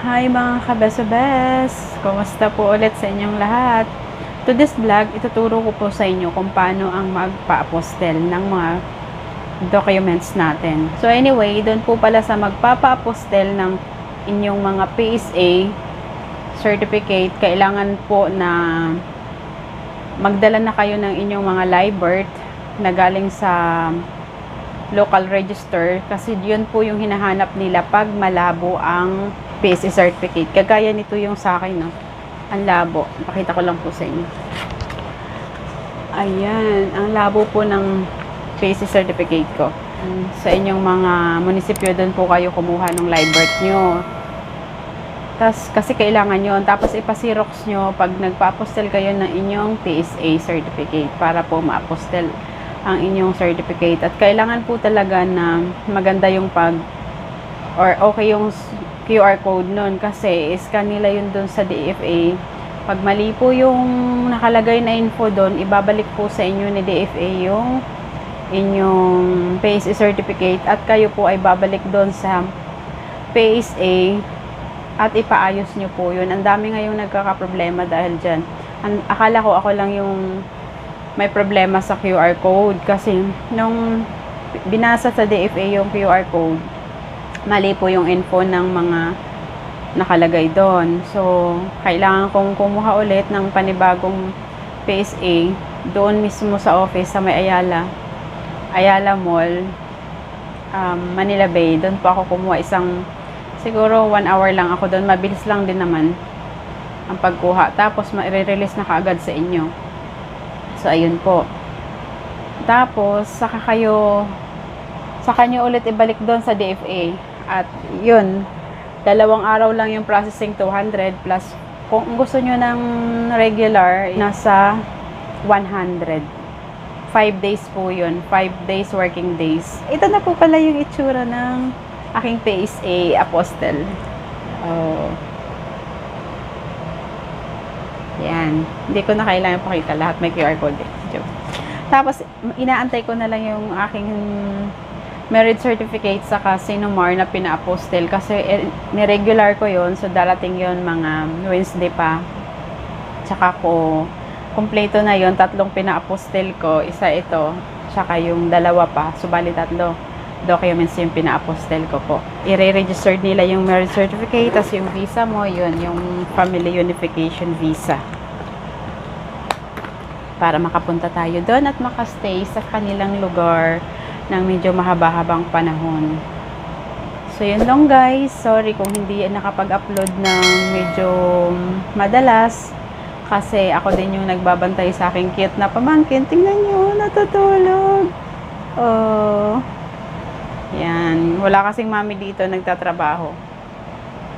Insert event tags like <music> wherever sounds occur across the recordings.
Hi mga kabesabes! Kumusta po ulit sa inyong lahat? To this vlog, ituturo ko po sa inyo kung paano ang magpa-apostel ng mga documents natin. So anyway, doon po pala sa magpapa-apostel ng inyong mga PSA certificate, kailangan po na magdala na kayo ng inyong mga live birth na galing sa local register kasi yun po yung hinahanap nila pag malabo ang PSA certificate. Kagaya nito yung sa akin, no? Ang labo. Pakita ko lang po sa inyo. Ayan. Ang labo po ng PSA certificate ko. Sa inyong mga munisipyo, doon po kayo kumuha ng live birth nyo. Tas, kasi kailangan yon Tapos ipasirox nyo pag nagpa-apostel kayo ng inyong PSA certificate para po ma-apostel ang inyong certificate. At kailangan po talaga na maganda yung pag or okay yung QR code nun kasi scan nila yun dun sa DFA. Pag mali po yung nakalagay na info doon, ibabalik po sa inyo ni DFA yung inyong PSA certificate at kayo po ay babalik doon sa PSA at ipaayos nyo po yun. Ang dami ngayong nagkakaproblema dahil dyan. Ang, akala ko ako lang yung may problema sa QR code kasi nung binasa sa DFA yung QR code, mali po yung info ng mga nakalagay doon. So, kailangan kong kumuha ulit ng panibagong PSA doon mismo sa office sa may Ayala. Ayala Mall, um, Manila Bay. Doon po ako kumuha isang, siguro one hour lang ako doon. Mabilis lang din naman ang pagkuha. Tapos, ma-release na kaagad sa inyo. So, ayun po. Tapos, saka kayo, saka nyo ulit ibalik doon sa DFA. At, yun, dalawang araw lang yung processing 200 plus kung gusto nyo ng regular, nasa 100. 5 days po yun. 5 days working days. Ito na po pala yung itsura ng aking PSA Apostle. Oh. Yan. Hindi ko na kailangan pakita lahat. May QR code eh. Tapos, inaantay ko na lang yung aking merit certificate sa Sinomar na pina-apostel kasi eh, niregular ko yon so darating yon mga Wednesday pa. Tsaka ko, kompleto na yon tatlong pina-apostel ko, isa ito, tsaka yung dalawa pa, subali tatlo documents yung pina-apostel ko po. I-register nila yung merit certificate, tas yung visa mo, yun, yung family unification visa. Para makapunta tayo doon at makastay sa kanilang lugar ng medyo mahaba-habang panahon. So, yun lang guys. Sorry kung hindi nakapag-upload ng medyo madalas. Kasi ako din yung nagbabantay sa aking cute na pamangkin. Tingnan nyo, natutulog. Oh. Yan. Wala kasing mami dito nagtatrabaho.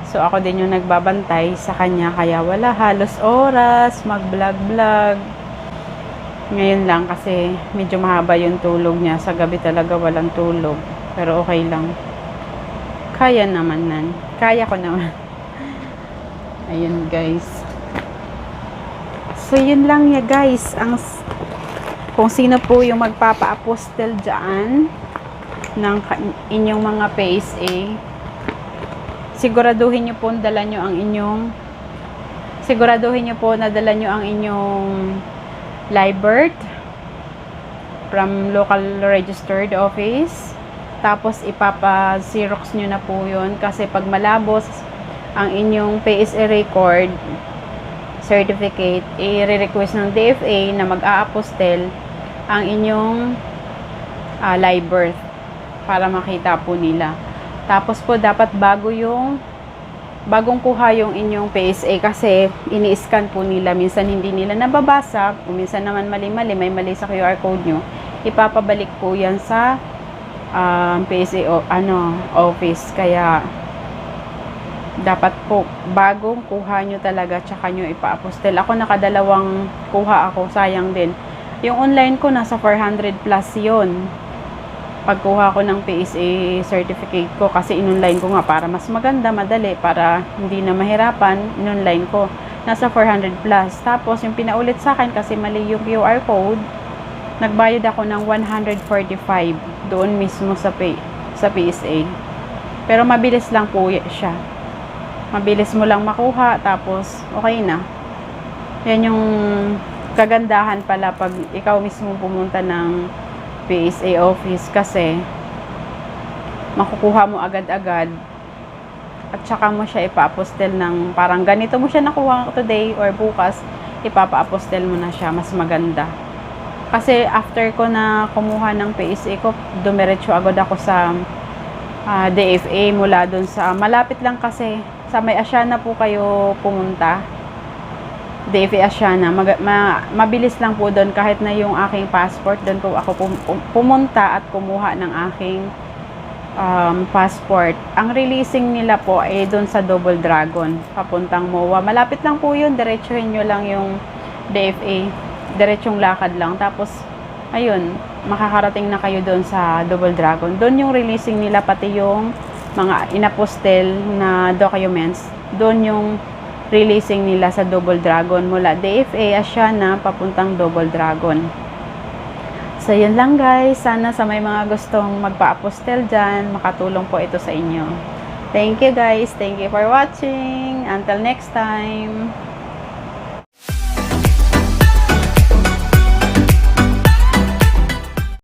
So, ako din yung nagbabantay sa kanya. Kaya wala halos oras mag-vlog-vlog. Ngayon lang kasi medyo mahaba yung tulog niya. Sa gabi talaga walang tulog. Pero okay lang. Kaya naman nan. Kaya ko naman. <laughs> Ayun guys. So yun lang ya guys. Ang kung sino po yung magpapa-apostel dyan ng inyong mga PSA siguraduhin nyo po dala nyo ang inyong siguraduhin nyo po na dala nyo ang inyong live birth from local registered office. Tapos, ipapa-xerox nyo na po yun. Kasi pag malabos ang inyong PSA record, certificate, i-request ng DFA na mag-a-apostel ang inyong uh, live birth para makita po nila. Tapos po, dapat bago yung bagong kuha yung inyong PSA kasi ini-scan po nila. Minsan hindi nila nababasa, o minsan naman mali-mali, may mali sa QR code nyo. Ipapabalik po yan sa um, PSA o, ano, office. Kaya, dapat po, bagong kuha nyo talaga, tsaka nyo ipa-apostel. Ako nakadalawang kuha ako, sayang din. Yung online ko, nasa 400 plus yon pagkuha ko ng PSA certificate ko kasi in-online ko nga para mas maganda, madali, para hindi na mahirapan, in-online ko. Nasa 400 plus. Tapos, yung pinaulit sa akin kasi mali yung QR code, nagbayad ako ng 145 doon mismo sa, pay, sa PSA. Pero mabilis lang po siya. Mabilis mo lang makuha, tapos okay na. Yan yung kagandahan pala pag ikaw mismo pumunta ng PSA office kasi makukuha mo agad-agad. At saka mo siya ipa-apostel ng parang ganito mo siya nakuha today or bukas ipapa-apostel mo na siya mas maganda. Kasi after ko na kumuha ng PSA ko dumiretso agad ako sa ah, DFA mula dun sa malapit lang kasi sa may Asiana po kayo pumunta DFA Asiana mag, ma, mabilis lang po doon kahit na yung aking passport doon po ako pum- pum- pumunta at kumuha ng aking um, passport. Ang releasing nila po ay doon sa Double Dragon, papuntang MOA. Malapit lang po yun, diretsuhin nyo lang yung DFA, diretsong lakad lang. Tapos, ayun, makakarating na kayo doon sa Double Dragon. Doon yung releasing nila, pati yung mga inapostel na documents. Doon yung releasing nila sa Double Dragon mula DFA Asiana papuntang Double Dragon. So, yun lang guys. Sana sa may mga gustong magpa-apostel dyan, makatulong po ito sa inyo. Thank you guys. Thank you for watching. Until next time.